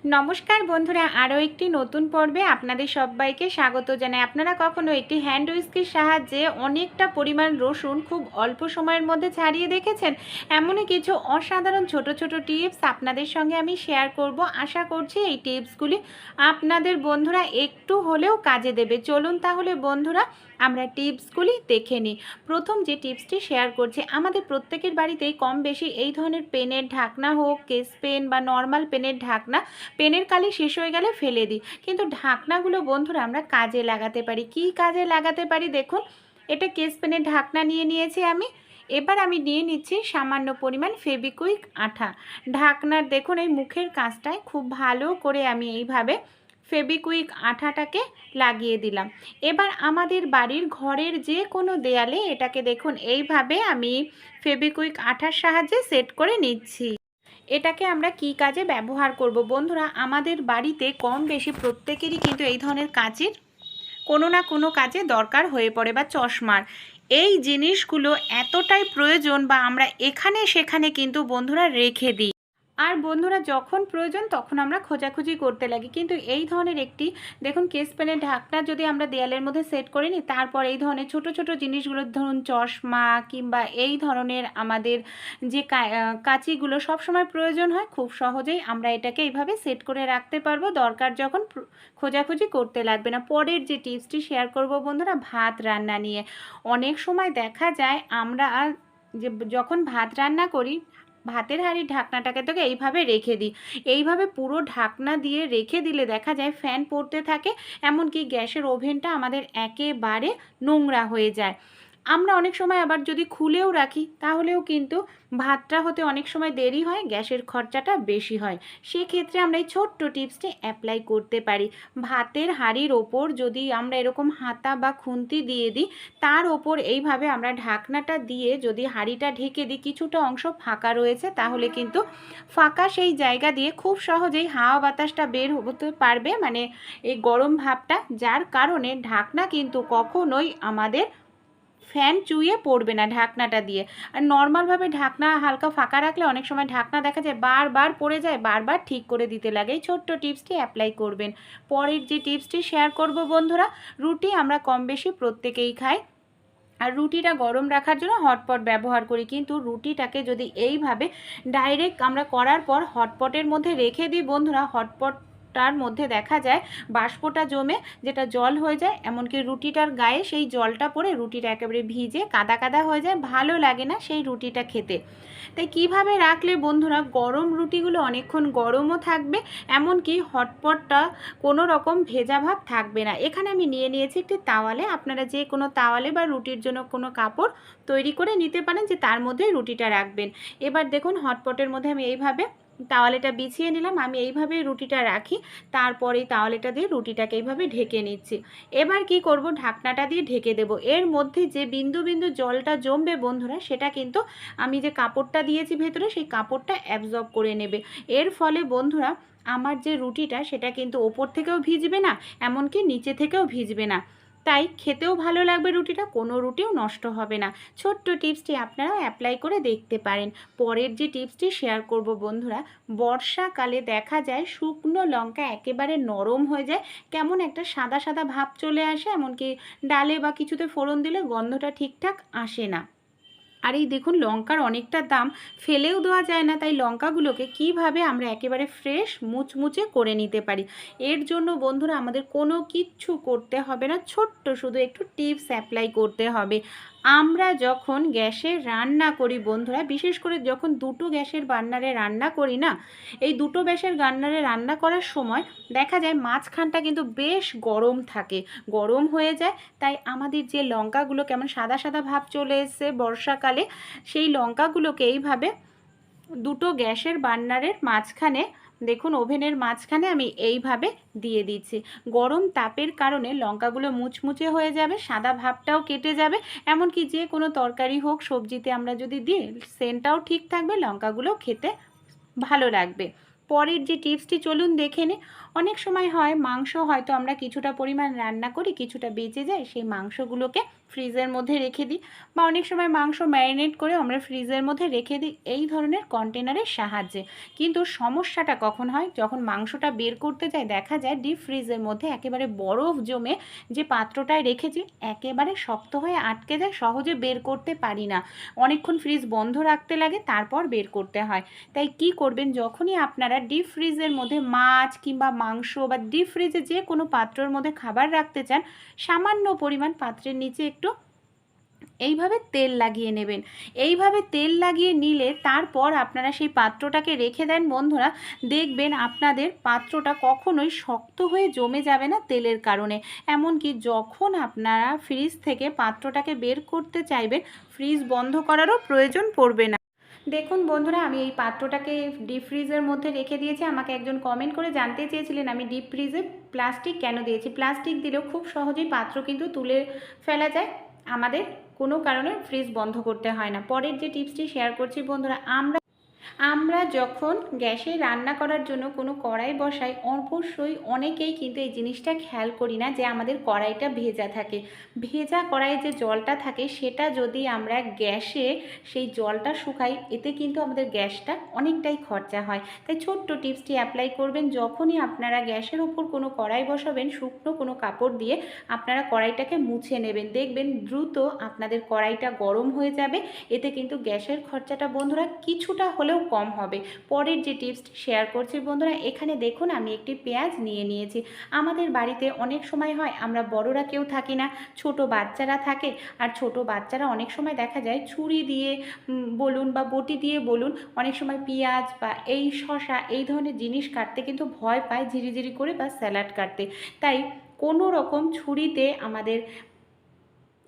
নমস্কার বন্ধুরা, আরও একটি নতুন পর্বে আপনাদের সবাইকে স্বাগত জানাই। আপনারা কখনো একটি হ্যান্ড উইস্কির সাহায্যে অনেকটা পরিমাণ রসুন খুব অল্প সময়ের মধ্যে ছাড়িয়ে দেখেছেন? এমনই কিছু অসাধারণ ছোট ছোট টিপস আপনাদের সঙ্গে আমি শেয়ার করব। আশা করছি এই টিপসগুলি আপনাদের বন্ধুরা একটু হলেও কাজে দেবে। চলুন তাহলে বন্ধুরা আমরা টিপসগুলি দেখে নিই। প্রথম যে টিপসটি শেয়ার করছি, আমাদের প্রত্যেকের বাড়িতেই কম বেশি এই ধরনের পেনের ঢাকনা হোক, কেস পেন বা নর্মাল পেনের ঢাকনা, পেনের কালি শেষ হয়ে গেলে ফেলে দিই। কিন্তু ঢাকনাগুলো বন্ধুরা আমরা কাজে লাগাতে পারি। কি কাজে লাগাতে পারি দেখুন, এটা কেস পেনের ঢাকনা নিয়ে নিয়েছি আমি। এবার আমি নিয়ে নিচ্ছি সামান্য পরিমাণ ফেবিকুইক আঠা। ঢাকনার দেখুন এই মুখের কাজটায় খুব ভালো করে আমি এইভাবে ফেবিকুইক আঠাটাকে লাগিয়ে দিলাম। এবার আমাদের বাড়ির ঘরের যে কোনো দেয়ালে এটাকে দেখুন, এইভাবে আমি ফেবিকুইক আঠার সাহায্যে সেট করে নিচ্ছি। এটাকে আমরা কি কাজে ব্যবহার করব? বন্ধুরা, আমাদের বাড়িতে কম বেশি প্রত্যেকেরই কিন্তু এই ধরনের কাঁচির কোনো না কোনো কাজে দরকার হয়ে পড়ে বা চশমার। এই জিনিসগুলো এতটাই প্রয়োজন বা আমরা এখানে সেখানে কিন্তু বন্ধুরা রেখে দিই। আর বন্ধুরা, যখন প্রয়োজন তখন আমরা খোঁজাখুঁজি করতে লাগি। কিন্তু এই ধরনের একটি, দেখুন কেস পেনের ঢাকনা যদি আমরা দেয়ালের মধ্যে সেট করে নিই, তারপর এই ধরনের ছোট ছোট জিনিসগুলো, ধরুন, চশমা কিংবা এই ধরনের আমাদের যে কাঁচিগুলো সবসময় প্রয়োজন হয়, খুব সহজেই আমরা এটাকে এইভাবে সেট করে রাখতে পারব। দরকার যখন খোঁজাখুঁজি করতে লাগবে না। পরের যে টিপসটি শেয়ার করব বন্ধুরা, ভাত রান্না নিয়ে। অনেক সময় দেখা যায় আমরা যে, যখন ভাত রান্না করি ভাতের হাঁড়ির ঢাকনাটাকে তোকে এইভাবে রেখে দিই। এইভাবে পুরো ঢাকনা দিয়ে রেখে দিলে দেখা যায় ফ্যান পড়তে থাকে, এমনকি গ্যাসের ওভেনটা আমাদের একেবারে নোংরা হয়ে যায়। আমরা অনেক সময় আবার যদি খুলেও রাখি, তাহলেও কিন্তু ভাতটা হতে অনেক সময় দেরি হয়, গ্যাসের খরচাটা বেশি হয়। সেক্ষেত্রে আমরা এই ছোট্ট টিপসটি অ্যাপ্লাই করতে পারি। ভাতের হাঁড়ির ওপর যদি আমরা এরকম হাতা বা খুন্তি দিয়ে দিই, তার ওপর এইভাবে আমরা ঢাকনাটা দিয়ে যদি হাঁড়িটা ঢেকে দিই, কিছুটা অংশ ফাঁকা রয়েছে, তাহলে কিন্তু ফাঁকা সেই জায়গা দিয়ে খুব সহজেই হাওয়া বাতাসটা বের হতে পারবে। মানে এই গরম ভাবটা, যার কারণে ঢাকনা কিন্তু কখনোই আমাদের ফ্যান চুইয়ে পড়বে না ঢাকনাটা দিয়ে। আর নর্মালভাবে ঢাকনা হালকা ফাঁকা রাখলে অনেক সময় ঢাকনা দেখা যায় বারবার পড়ে যায়, বারবার ঠিক করে দিতে লাগে। এই ছোট্ট টিপসটি অ্যাপ্লাই করবেন। পরের যে টিপসটি শেয়ার করব বন্ধুরা, রুটি আমরা কম বেশি প্রত্যেকেই খাই। আর রুটিটা গরম রাখার জন্য হটপট ব্যবহার করি। কিন্তু রুটিটাকে যদি এইভাবে ডাইরেক্ট আমরা করার পর হটপটের মধ্যে রেখে দিই বন্ধুরা হটপটটার মধ্যে দেখা যায় বাষ্পটা জমে যেটা জল হয়ে যায়, এমনকি রুটিটার গায়ে সেই জলটা পড়ে রুটিটা একেবারে ভিজে কাদা কাদা হয়ে যায়, ভালো লাগে না সেই রুটিটা খেতে। তাই কীভাবে রাখলে বন্ধুরা, গরম রুটিগুলো অনেকক্ষণ গরমও থাকবে, এমনকি হটপটটা কোনো রকম ভেজা ভাব থাকবে না। এখানে আমি নিয়ে নিয়েছি একটি তাওয়ালে, আপনারা যে কোনো তাওয়ালে বা রুটির জন্য কোনো কাপড় তৈরি করে নিতে পারেন যে তার মধ্যে রুটিটা রাখবেন। এবার দেখুন হটপটের মধ্যে আমি এইভাবে তাওয়ালেটা বিছিয়ে নিলাম, আমি এইভাবে রুটিটা রাখি তারপরে তাওয়ালেটা দিয়ে রুটিটাকে এইভাবে ঢেকে নিচ্ছি। এবার কি করব? ঢাকনাটা দিয়ে ঢেকে দেব। এর মধ্যে যে বিন্দু বিন্দু জলটা জমবে বন্ধুরা, সেটা কিন্তু আমি যে কাপড়টা দিয়েছি ভেতরে, সেই কাপড়টা অ্যাবজর্ব করে নেবে। এর ফলে বন্ধুরা, আমার যে রুটিটা, সেটা কিন্তু ওপর থেকেও ভিজবে না, এমনকি নিচে থেকেও ভিজবে না। তাই খেতেও ভালো লাগবে রুটিটা, কোনো রুটিও নষ্ট হবে না। ছোট্ট টিপসটি আপনারা অ্যাপ্লাই করে দেখতে পারেন। পরের যে টিপসটি শেয়ার করব বন্ধুরা, বর্ষাকালে দেখা যায় শুকনো লঙ্কা একেবারে নরম হয়ে যায়, কেমন একটা সাদা সাদা ভাব চলে আসে, এমনকি ডালে বা কিছুতে ফোড়ন দিলে গন্ধটা ঠিকঠাক আসে না। আর এই দেখুন, লঙ্কার অনেকটা দাম ফেলেও দেওয়া যায় না, তাই লঙ্কাগুলোকে কীভাবে আমরা একেবারে ফ্রেশ মুচমুচে করে নিতে পারি? এর জন্য বন্ধুরা, আমাদের কোনো কিচ্ছু করতে হবে না, ছোট্ট শুধু একটু টিপস অ্যাপ্লাই করতে হবে। আমরা যখন গ্যাসে রান্না করি, বন্ধুরা, বিশেষ করে যখন দুটো গ্যাসের বার্নারে রান্না করি না, এই দুটো গ্যাসের রান্নারে রান্না করার সময় দেখা যায় মাঝখানটা কিন্তু বেশ গরম থাকে। গরম হয়ে যায়, তাই আমাদের যে লঙ্কাগুলো কেমন সাদা সাদা ভাব চলে এসছে বর্ষাকালে, সেই লঙ্কাগুলোকে এইভাবে দুটো গ্যাসের বার্নারের মাঝখানে দেখুন, ওভেনের মাঝখানে আমি এইভাবে দিয়ে দিচ্ছি। গরম তাপের কারণে লঙ্কাগুলো মুচমুচে হয়ে যাবে, সাদা ভাবটাও কেটে যাবে। এমনকি যে কোনো তরকারি হোক, সবজিতে আমরা যদি দিই, সেন্টটাও ঠিক থাকবে, লঙ্কাগুলো খেতে ভালো লাগবে। পরের যে টিপসটি, চলুন দেখে নিই অনেক সময় হয়, মাংস হয়তো আমরা কিছুটা পরিমাণ রান্না করি, কিছুটা বেঁচে যায়, সেই মাংসগুলোকে ফ্রিজের মধ্যে রেখে দিই বা অনেক সময় মাংস ম্যারিনেট করে আমরা ফ্রিজের মধ্যে রেখে দিই এই ধরনের কন্টেনারের সাহায্যে। কিন্তু সমস্যাটা কখন হয়? যখন মাংসটা বের করতে যায় দেখা যায় ডিপ ফ্রিজের মধ্যে একেবারে বরফ জমে যে পাত্রটায় রেখেছি, একেবারে শক্ত হয়ে আটকে যায়, সহজে বের করতে পারি না। অনেকক্ষণ ফ্রিজ বন্ধ রাখতে লাগে, তারপর বের করতে হয়। তাই কি করবেন? যখনই আপনারা ডিপ ফ্রিজের মধ্যে মাছ কিংবা মাংস বা ডিপ ফ্রিজে যে কোনো পাত্রের মধ্যে খাবার রাখতে চান, সামান্য পরিমাণ পাত্রের নিচে এইভাবে তেল লাগিয়ে নেবেন। এইভাবে তেল লাগিয়ে নিলে তারপর আপনারা সেই পাত্রটাকে রেখে দেন বন্ধুরা। দেখবেন আপনাদের পাত্রটা কখনোই শক্ত হয়ে জমে যাবে না তেলের কারণে। এমনকি যখন আপনারা ফ্রিজ থেকে পাত্রটাকে বের করতে চাইবেন, ফ্রিজ বন্ধ করারও প্রয়োজন পড়বে না। দেখুন বন্ধুরা, আমি এই পাত্রটাকে ডিপ ফ্রিজের মধ্যে রেখে দিয়েছি। আমাকে একজন কমেন্ট করে জানতে চেয়েছিলেন, আমি ডিপ ফ্রিজে প্লাস্টিক কেন দিয়েছি? প্লাস্টিক দিলেও খুব সহজেই পাত্র কিন্তু তুলে ফেলা যায় আমাদের কোনো কারণে ফ্রিজ বন্ধ করতে হয় না। পরের যে টিপসটি শেয়ার করছি বন্ধুরা আমরা আমরা যখন গ্যাসে রান্না করার জন্য কোনো কড়াই বসাই, অবশ্যই অনেকেই কিন্তু এই জিনিসটা খেয়াল করি না যে আমাদের কড়াইটা ভেজা থাকে। ভেজা কড়াইয়ে যে জলটা থাকে, সেটা যদি আমরা গ্যাসে সেই জলটা শুকাই, এতে কিন্তু আমাদের গ্যাসটা অনেকটাই খরচা হয়। তাই ছোট্ট টিপসটি অ্যাপ্লাই করবেন, যখনই আপনারা গ্যাসের ওপর কোনো কড়াই বসাবেন, শুকনো কোনো কাপড় দিয়ে আপনারা কড়াইটাকে মুছে নেবেন। দেখবেন দ্রুত আপনাদের কড়াইটা গরম হয়ে যাবে, এতে কিন্তু গ্যাসের খরচাটা বন্ধুরা কিছুটা হলেও কম হবে। পরের যে টিপস শেয়ার করছি বন্ধুরা, এখানে দেখুন আমি একটি পেঁয়াজ নিয়ে নিয়েছি। আমাদের বাড়িতে অনেক সময় হয় আমরা বড়রা কেউ থাকি না, ছোট বাচ্চারা থাকে আর ছোট বাচ্চারা অনেক সময় দেখা যায় ছুরি দিয়ে বলুন বা বটি দিয়ে বলুন অনেক সময় পেঁয়াজ বা এই শশা এই ধরনের জিনিস কাটতে কিন্তু ভয় পায় ঝিরিঝিরি করে বা স্যালাড কাটতে। তাই কোনো রকম ছুরিতে আমাদের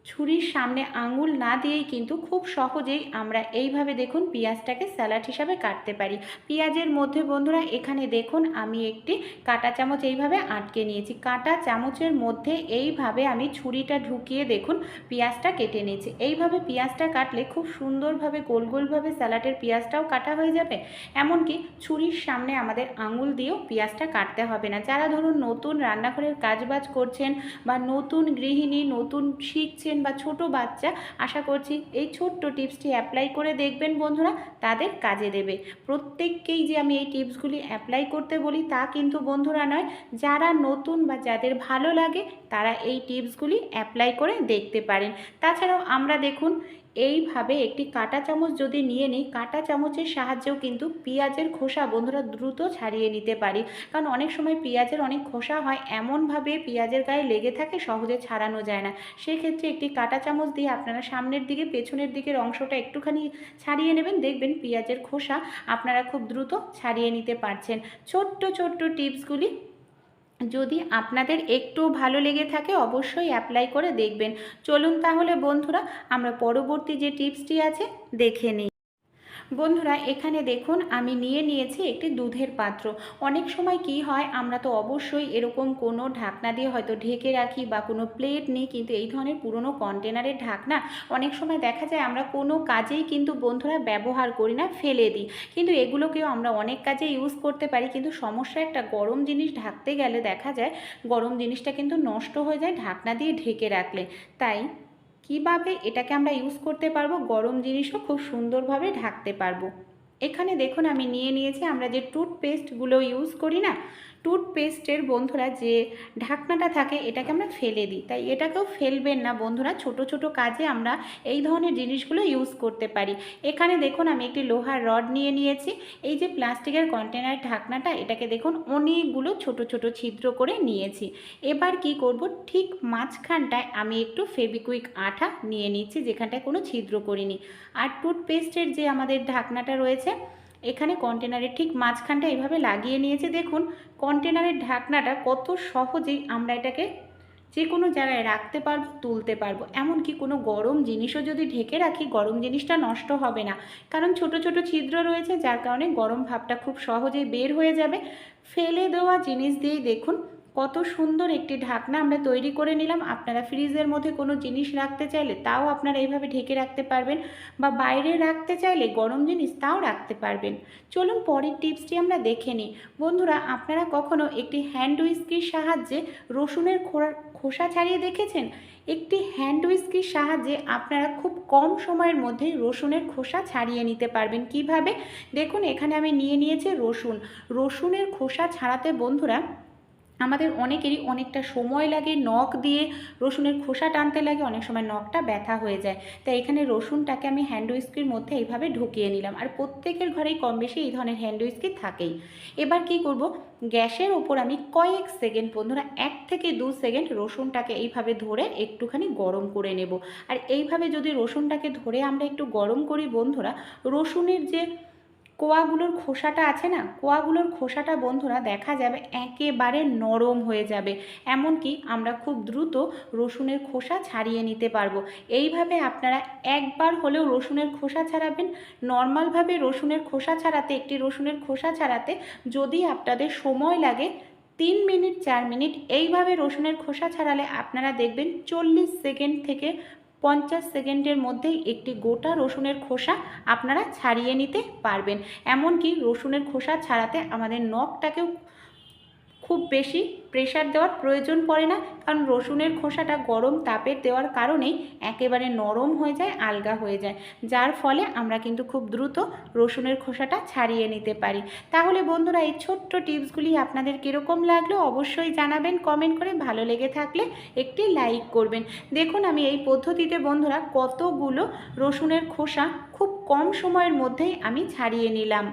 ছুরির সামনে আঙুল না দিয়েই কিন্তু খুব সহজেই আমরা এইভাবে দেখুন পেঁয়াজটাকে স্যালাড হিসাবে কাটতে পারি। পেঁয়াজের মধ্যে বন্ধুরা এখানে দেখুন আমি একটি কাঁটা চামচ এইভাবে আটকে নিয়েছি। কাঁটা চামচের মধ্যে এইভাবে আমি ছুরিটা ঢুকিয়ে দেখুন পেঁয়াজটা কেটে নিয়েছি। এইভাবে পেঁয়াজটা কাটলে খুব সুন্দরভাবে গোল গোলভাবে স্যালাডের পেঁয়াজটাও কাটা হয়ে যাবে। এমনকি ছুরির সামনে আমাদের আঙুল দিয়েও পেঁয়াজটা কাটতে হবে না। যারা ধরুন নতুন রান্নাঘরের কাজবাজ করছেন বা নতুন গৃহিণী, নতুন শিখছেন বা ছোট বাচ্চা, আশা করছি এই ছোট্ট টিপসটি অ্যাপ্লাই করে দেখবেন বন্ধুরা, তাদের কাজে দেবে। প্রত্যেককেই যে আমি এই টিপসগুলি অ্যাপ্লাই করতে বলি তা কিন্তু বন্ধুরা নয়, যারা নতুন বা যাদের ভালো লাগে তারা এই টিপসগুলি অ্যাপ্লাই করে দেখতে পারেন। তাছাড়াও আমরা দেখুন এইভাবে একটি কাঁটা চামচ যদি নিয়ে নিই, কাঁটা চামচের সাহায্যেও কিন্তু পেঁয়াজের খোসা বন্ধুরা দ্রুত ছাড়িয়ে নিতে পারি। কারণ অনেক সময় পেঁয়াজের অনেক খোসা হয়, এমনভাবে পেঁয়াজের গায়ে লেগে থাকে, সহজে ছাড়ানো যায় না। সেক্ষেত্রে একটি কাঁটা চামচ দিয়ে আপনারা সামনের দিকে, পেছনের দিকের অংশটা একটুখানি ছাড়িয়ে নেবেন। দেখবেন পেঁয়াজের খোসা আপনারা খুব দ্রুত ছাড়িয়ে নিতে পারছেন। ছোট্ট ছোট্ট টিপসগুলি যদি আপনাদের একটু ভালো লেগে থাকে, অবশ্যই অ্যাপ্লাই করে দেখবেন। চলুন তাহলে বন্ধুরা, আমরা পরবর্তী যে টিপসটি আছে, দেখে নিই। বন্ধুরা, এখানে দেখুন আমি নিয়ে নিয়েছি একটি দুধের পাত্র। অনেক সময় কি হয়, আমরা তো অবশ্যই এরকম কোনো ঢাকনা দিয়ে হয়তো ঢেকে রাখি বা কোনো প্লেট নিই, কিন্তু এই ধরনের পুরনো কন্টেনারের ঢাকনা অনেক সময় দেখা যায় আমরা কোনো কাজেই কিন্তু বন্ধুরা ব্যবহার করি না, ফেলে দিই। কিন্তু এগুলোকেও আমরা অনেক কাজে ইউজ করতে পারি, কিন্তু সমস্যা একটা গরম জিনিস ঢাকতে গেলে দেখা যায় গরম জিনিসটা কিন্তু নষ্ট হয়ে যায় ঢাকনা দিয়ে ঢেকে রাখলে। তাই কীভাবে এটাকে আমরা ইউজ করতে পারব? গরম জিনিসও খুব সুন্দরভাবে ঢাকতে পারব। এখানে দেখুন আমি নিয়ে নিয়েছি, আমরা যে টুথপেস্টগুলো ইউজ করি না টুথপেস্টের বন্ধুরা যে ঢাকনাটা থাকে, এটাকে আমরা ফেলে দিই। তাই এটাকেও ফেলবেন না বন্ধুরা, ছোট ছোট কাজে আমরা এই ধরনের জিনিসগুলো ইউজ করতে পারি। এখানে দেখুন, আমি একটি লোহার রড নিয়ে নিয়েছি। এই যে প্লাস্টিকের কন্টেনার ঢাকনাটা, এটাকে দেখুন, অনেকগুলো ছোট ছোট ছিদ্র করে নিয়েছি। এবার কি করব, ঠিক মাঝখানটায় আমি একটু ফেবিকুইক আঠা নিয়ে নিচ্ছি, যেখানটায় কোনো ছিদ্র করিনি। আর টুথপেস্টের যে আমাদের ঢাকনাটা রয়েছে, এখানে কন্টেনারের ঠিক মাঝখানটা এইভাবে লাগিয়ে নিয়েছি। দেখুন কন্টেনারের ঢাকনাটা কত সহজেই আমরা এটাকে যে কোনো জায়গায় রাখতে পারব তুলতে পারব। এমনকি কোনো গরম জিনিসও যদি ঢেকে রাখি, গরম জিনিসটা নষ্ট হবে না। কারণ ছোট ছোট ছিদ্র রয়েছে, যার কারণে গরম ভাবটা খুব সহজেই বের হয়ে যাবে। ফেলে দেওয়া জিনিস দিয়েই দেখুন কত সুন্দর একটি ঢাকনা আমরা তৈরি করে নিলাম। আপনারা ফ্রিজের মধ্যে কোনো জিনিস রাখতে চাইলে তাও আপনারা এইভাবে ঢেকে রাখতে পারবেন বা বাইরে রাখতে চাইলে গরম জিনিস তাও রাখতে পারবেন। চলুন পরের টিপসটি আমরা দেখে নিই। বন্ধুরা, আপনারা কখনো একটি হ্যান্ড উইস্কির সাহায্যে রসুনের খোড়া- খোসা ছাড়িয়ে দেখেছেন? একটি হ্যান্ড উইস্কির সাহায্যে আপনারা খুব কম সময়ের মধ্যে রসুনের খোসা ছাড়িয়ে নিতে পারবেন। কীভাবে? দেখুন, এখানে আমি নিয়ে নিয়েছি রসুন। রসুনের খোসা ছাড়াতে বন্ধুরা আমাদের অনেকেরই অনেকটা সময় লাগে নখ দিয়ে রসুনের খোসা টানতে লাগে, অনেক সময় নখটা ব্যথা হয়ে যায়। তাই এখানে রসুনটাকে আমি হ্যান্ড উইস্কির মধ্যে এইভাবে ঢুকিয়ে নিলাম। আর প্রত্যেকের ঘরেই কম বেশি এই ধরনের হ্যান্ড উইস্কি থাকেই। এবার কি করব? গ্যাসের ওপর আমি কয়েক সেকেন্ড, বন্ধুরা, এক থেকে দু সেকেন্ড রসুনটাকে এইভাবে ধরে একটুখানি গরম করে নেব। আর এইভাবে যদি রসুনটাকে ধরে আমরা একটু গরম করি, বন্ধুরা, রসুনের যে কোয়াগুলোর খোসাটা আছে না? কোয়াগুলোর খোসাটা বন্ধুরা দেখা যাবে একেবারে নরম হয়ে যাবে। এমনকি আমরা খুব দ্রুত রসুনের খোসা ছাড়িয়ে নিতে পারব। এইভাবে আপনারা একবার হলেও রসুনের খোসা ছাড়াবেন। নর্মালভাবে রসুনের খোসা ছাড়াতে, একটি রসুনের খোসা ছাড়াতে যদি আপনাদের সময় লাগে, তিন মিনিট, চার মিনিট, এইভাবে রসুনের খোসা ছাড়ালে আপনারা দেখবেন চল্লিশ সেকেন্ড থেকে পঞ্চাশ সেকেন্ডের মধ্যেই একটি গোটা রসুনের খোসা আপনারা ছাড়িয়ে নিতে পারবেন। এমনকি রসুনের খোসা ছাড়াতে আমাদের নখটাকেও খুব বেশি প্রেশার দেওয়ার প্রয়োজন পড়ে না, কারণ রসুনের খোসাটা গরম তাপের দেওয়ার কারণেই একেবারে নরম হয়ে যায়, আলগা হয়ে যায়। যার ফলে আমরা কিন্তু খুব দ্রুত রসুনের খোসাটা ছাড়িয়ে নিতে পারি। তাহলে বন্ধুরা, এই ছোট্ট টিপসগুলি আপনাদের কীরকম লাগল অবশ্যই জানাবেন কমেন্ট করে ভালো লেগে থাকলে একটি লাইক করবেন। দেখুন, আমি এই পদ্ধতিতে বন্ধুরা কতগুলো রসুনের খোসা খুব কম সময়ের মধ্যেই আমি ছাড়িয়ে নিলাম।